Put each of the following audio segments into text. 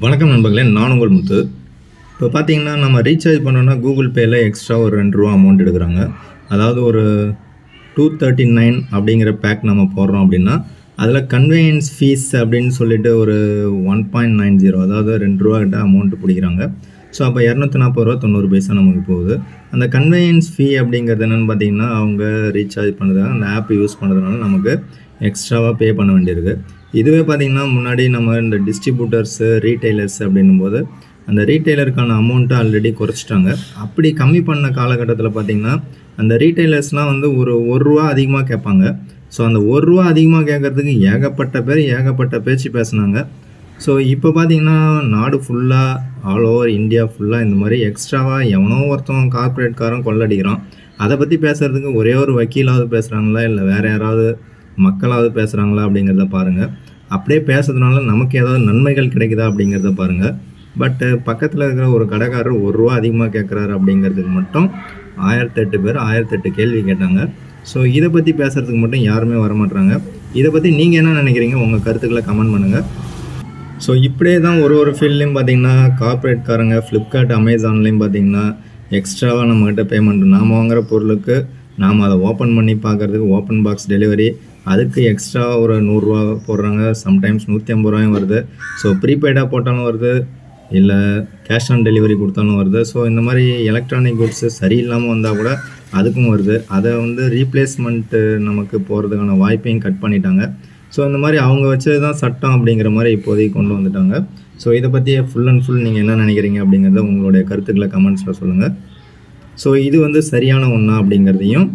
வணக்கம் நண்பர்களே நான் உங்கள் முத்து. இப்போ பார்த்தீங்கன்னா நம்ம ரீசார்ஜ் பண்ணோன்னா கூகுள் பேயில் எக்ஸ்ட்ரா ஒரு ரெண்டு ரூபா அமௌண்ட் எடுக்கிறாங்க. அதாவது ஒரு டூ தேர்ட்டி நைன் அப்படிங்கிற பேக் நம்ம போடுறோம் அப்படின்னா அதில் கன்வீனியன்ஸ் ஃபீஸ் அப்படின்னு சொல்லிட்டு ஒரு ஒன் பாயிண்ட் நைன் ஜீரோ அதாவது ரெண்டு ரூபா கிட்ட அமௌண்ட் பிடிக்கிறாங்க. ஸோ அப்போ இரநூத்தி நாற்பது ரூபா தொண்ணூறு பைசா நமக்கு போகுது. அந்த கன்வீனியன்ஸ் ஃபீ அப்படிங்கிறது என்னென்னு பார்த்தீங்கன்னா அவங்க ரீசார்ஜ் பண்ணுறதுனால அந்த ஆப் யூஸ் பண்ணுறதுனால நமக்கு எக்ஸ்ட்ராவாக பே பண்ண வேண்டியிருக்கு. இதுவே பார்த்திங்கன்னா முன்னாடி நம்ம இந்த டிஸ்ட்ரிபியூட்டர்ஸு ரீட்டைலர்ஸ் அப்படின்னும் போது அந்த ரீட்டைலருக்கான அமௌண்ட்டை ஆல்ரெடி குறைச்சிட்டாங்க. அப்படி கம்மி பண்ண காலகட்டத்தில் பார்த்திங்கன்னா அந்த ரீட்டைலர்ஸ்லாம் வந்து ஒரு ஒரு ரூபா அதிகமாக கேட்பாங்க. ஸோ அந்த ஒரு ரூபா அதிகமாக கேட்குறதுக்கு ஏகப்பட்ட பேர் ஏகப்பட்ட பேச்சு பேசுனாங்க. ஸோ இப்போ பார்த்தீங்கன்னா நாடு ஃபுல்லாக ஆல் ஓவர் இந்தியா ஃபுல்லாக இந்த மாதிரி எக்ஸ்ட்ராவாக எவனோ ஒருத்தன் கார்ப்பரேட்காரன் கொள்ளடிக்கிறான். அதை பற்றி பேசுகிறதுக்கு ஒரே ஒரு வக்கீலாவது பேசுகிறாங்களா இல்லை வேறு யாராவது மக்களாவது பேசுகிறாங்களா அப்படிங்கிறத பாருங்கள் அப்படியே பேசுறதுனால நமக்கு ஏதாவது நன்மைகள் கிடைக்குதா அப்படிங்கிறத பாருங்கள் பட்டு பக்கத்தில் இருக்கிற ஒரு கடைக்காரர் ஒரு ரூபா அதிகமாக கேட்குறாரு அப்படிங்கிறதுக்கு மட்டும் ஆயிரத்தெட்டு பேர் ஆயிரத்தெட்டு கேள்வி கேட்டாங்க. ஸோ இதை பற்றி பேசுகிறதுக்கு மட்டும் யாருமே வரமாட்றாங்க. இதை பற்றி நீங்கள் என்ன நினைக்கிறீங்க? உங்கள் கருத்துக்களை கமெண்ட் பண்ணுங்கள் ஸோ இப்படியே தான் ஒரு ஒரு ஃபீல்ட்லேயும் பார்த்தீங்கன்னா கார்ப்பரேட்காரங்க ஃப்ளிப்கார்ட் அமேசான்லேயும் பார்த்தீங்கன்னா எக்ஸ்ட்ராவாக நம்மக்கிட்ட பேமெண்ட் நாம் வாங்குகிற பொருளுக்கு நாம் அதை ஓப்பன் பண்ணி பார்க்குறதுக்கு ஓப்பன் பாக்ஸ் டெலிவரி அதுக்கு எக்ஸ்ட்ரா ஒரு நூறுரூவா போடுறாங்க. சம்டைம்ஸ் நூற்றி ஐம்பது ரூபாயும் வருது ஸோ ப்ரீபெய்டாக போட்டாலும் வருது. இல்லை கேஷ் ஆன் டெலிவரி கொடுத்தாலும் வருது. ஸோ இந்த மாதிரி எலக்ட்ரானிக் குட்ஸு சரியில்லாமல் வந்தால் கூட அதுக்கும் வருது. அதை வந்து ரீப்ளேஸ்மெண்ட்டு நமக்கு போகிறதுக்கான வாய்ப்பையும் கட் பண்ணிட்டாங்க. ஸோ இந்த மாதிரி அவங்க வச்சது தான் சட்டம் அப்படிங்கிற மாதிரி இப்போதைக்கு கொண்டு வந்துட்டாங்க. ஸோ இதை பற்றி ஃபுல் அண்ட் ஃபுல் நீங்கள் என்ன நினைக்கிறீங்க அப்படிங்கிறத உங்களுடைய கருத்துக்களை கமெண்ட்ஸில் சொல்லுங்கள் ஸோ இது வந்து சரியான ஒன்றா அப்படிங்கிறதையும்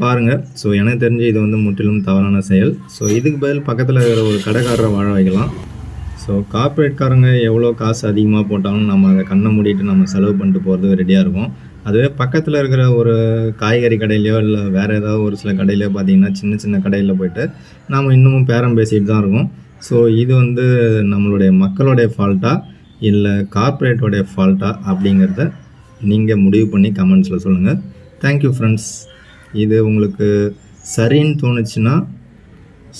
பாருங்கள் ஸோ எனக்கு தெரிஞ்சு இது வந்து முற்றிலும் தவறான செயல். ஸோ இதுக்கு பதில் பக்கத்தில் இருக்கிற ஒரு கடைக்காரரை வாழ வைக்கலாம். ஸோ கார்ப்பரேட்காரங்க எவ்வளோ காசு அதிகமாக போட்டாலும் நம்ம அதை கண்ணை மூடிட்டு நம்ம செலவு பண்ணிட்டு போகிறது ரெடியாக இருக்கும் அதுவே பக்கத்தில் இருக்கிற ஒரு காய்கறி கடையிலையோ இல்லை வேறு ஏதாவது ஒரு சில கடையிலையோ பார்த்தீங்கன்னா சின்ன சின்ன கடையில் போயிட்டு நாம் இன்னமும் பேரம் பேசிகிட்டு தான் இருக்கோம். ஸோ இது வந்து நம்மளுடைய மக்களுடைய ஃபால்ட்டா இல்லை கார்ப்பரேட்டோடைய ஃபால்ட்டா அப்படிங்கிறத நீங்கள் முடிவு பண்ணி கமெண்ட்ஸில் சொல்லுங்கள் தேங்க்யூ ஃப்ரெண்ட்ஸ் இது உங்களுக்கு சரின்னு தோணுச்சுன்னா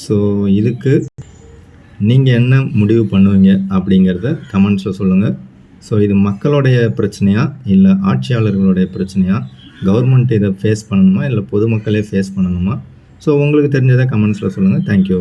ஸோ இதுக்கு நீங்கள் என்ன முடிவு பண்ணுவீங்க அப்படிங்கிறத கமெண்ட்ஸில் சொல்லுங்கள் ஸோ இது மக்களுடைய பிரச்சனையா இல்லை ஆட்சியாளர்களுடைய பிரச்சனையா கவர்மெண்ட் இதை ஃபேஸ் பண்ணணுமா இல்லை பொதுமக்களே ஃபேஸ் பண்ணணுமா? ஸோ உங்களுக்கு தெரிஞ்சதை கமெண்ட்ஸில் சொல்லுங்கள் தேங்க்யூ